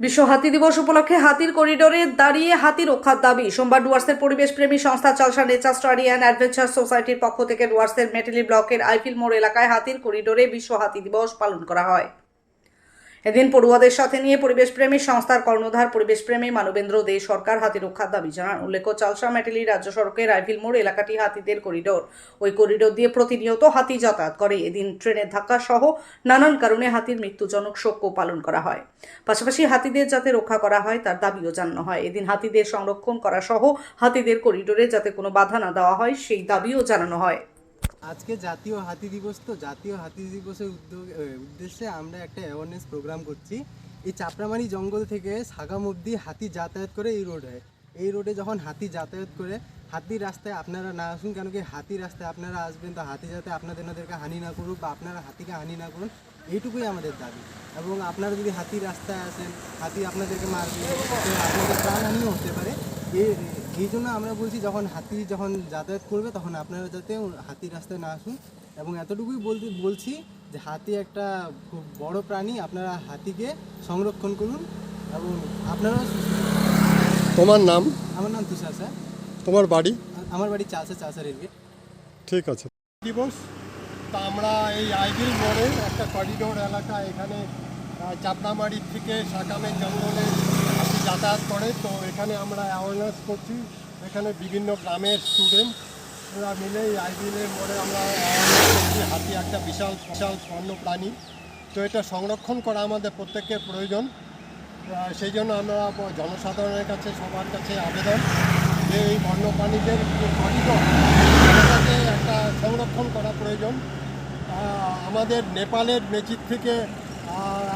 বিশ্ব হাতি দিবস উপলক্ষে হাতির করিডোরে দাঁড়িয়ে হাতি রক্ষার দাবি। সোমবার ডুয়ার্সের পরিবেশ প্রেমী সংস্থা Chalsa nature study and adventure সোসাইটির পক্ষ থেকে ডুয়ার্সের মেটেলি ব্লকের আইফিল মোড় এলাকায় হাতির করিডোরে বিশ্ব হাতি দিবস পালন করা হয়। এদিন পড়ুয়াদের সাথে নিয়ে পরিবেশ প্রেমী সংস্থার কর্ণধার পরিবেশ প্রেমী মানবেন্দ্র দে সরকার হাতি রক্ষার দাবি জানান। উল্লেখ্য, চালসা মেটেলি রাজ্য সড়কের আইফিল মোড় এলাকাটি হাতিদের করিডোর। ওই করিডোর দিয়ে প্রতিনিয়ত হাতি যাতায়াত করে। এদিন ট্রেনের ধাক্কা সহ নানান কারণে হাতির মৃত্যুজনক শোকও পালন করা হয়। পাশাপাশি হাতিদের যাতে রক্ষা করা হয়, তার দাবিও জানানো হয়। এদিন হাতিদের সংরক্ষণ করা সহ হাতিদের করিডোরে যাতে কোনো বাধা না দেওয়া হয়, সেই দাবিও জানানো হয়। আজকে জাতীয় হাতি দিবস, তো জাতীয় হাতি দিবসের উদ্যোগ উদ্দেশ্যে আমরা একটা অ্যাওয়ারনেস প্রোগ্রাম করছি। এই চাপড়ামারি জঙ্গল থেকে সাগাম অবধি হাতি যাতায়াত করে এই রোডে এই রোডে যখন হাতি যাতায়াত করে, হাতির রাস্তায় আপনারা না আসুন, কেন কি হাতি রাস্তায় আপনারা আসবেন, তো হাতি যাতে আপনাদের ওনাদেরকে হানি না করুক বা আপনারা হাতিকে হানি না করুন, এইটুকুই আমাদের দাবি। এবং আপনারা যদি হাতির রাস্তায় আসেন, হাতি আপনাদেরকে মারবে আপনাদের প্রাণহানিও হতে পারে। এই এই জন্য আমরা বলছি যখন হাতি যখন যাতায়াত করবে তখন আপনারা যাতে হাতির রাস্তায় না আসুন? এবং এতটুকুই বলতে বলছি যে হাতি একটা খুব বড় প্রাণী আপনারা হাতিকে সংরক্ষণ করুন এবং আপনারা তোমার নাম? আমার নাম তুষার স্যার। তোমার বাড়ি? আমার বাড়ি চাষা চাষা রেলগেট। ঠিক আছে। দিবস তা আমরা এই আইবিল মোড়ে একটা করিডোর এলাকা এখানে চাপড়ামারি থেকে সাকামের জঙ্গলে হাতি যাতায়াত করে, তো এখানে আমরা অ্যাওয়ারনেস করছি। এখানে বিভিন্ন গ্রামের স্টুডেন্ট ওরা মিলে এই আইবিলের মোড়ে আমরা অ্যাওয়ারনেস করছি, হাতি একটা বিশাল বিশাল বন্য প্রাণী। তো এটা সংরক্ষণ করা আমাদের প্রত্যেকের প্রয়োজন। সেই জন্য আমরা জনসাধারণের কাছে, সবার কাছে আবেদন যে এই বন্যপ্রাণীদের করিডোর একটা সংরক্ষণ করা প্রয়োজন। আমাদের নেপালের মেচির থেকে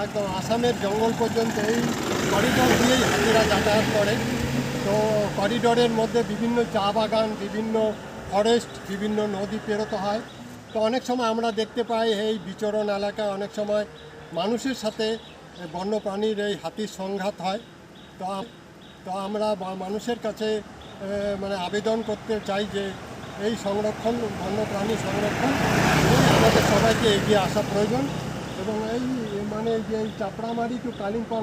একদম আসামের জঙ্গল পর্যন্ত এই করিডোর দিয়েই হাতিরা যাতায়াত করে। তো করিডোরের মধ্যে বিভিন্ন চা বাগান, বিভিন্ন ফরেস্ট বিভিন্ন নদী পেরোতে হয়। তো অনেক সময় আমরা দেখতে পাই এই বিচরণ এলাকায় অনেক সময় মানুষের সাথে বন্যপ্রাণীর এই হাতির সংঘাত হয়। তো তো আমরা মানুষের কাছে মানে আবেদন করতে চাই যে এই সংরক্ষণ, বন্যপ্রাণী সংরক্ষণ আমাদের সবাইকে এগিয়ে আসা প্রয়োজন। এবং এই মানে যে এই চাপড়ামারি টু কালিম্পং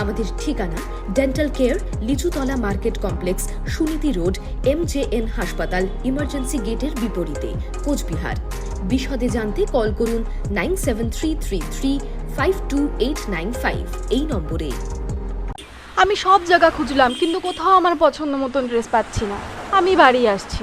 আমাদের ঠিকানা dental care Lichutala market complex Suniti road M N হাসপাতাল ইমার্জেন্সি গেটের বিপরীতে, কোচবিহার। বিশদে জানতে কল করুন nine seven three three three five two eight nine five এই নম্বরে। আমি সব জায়গা খুঁজলাম, কিন্তু কোথাও আমার পছন্দ মতন ড্রেস পাচ্ছি না। আমি বাড়ি আসছি।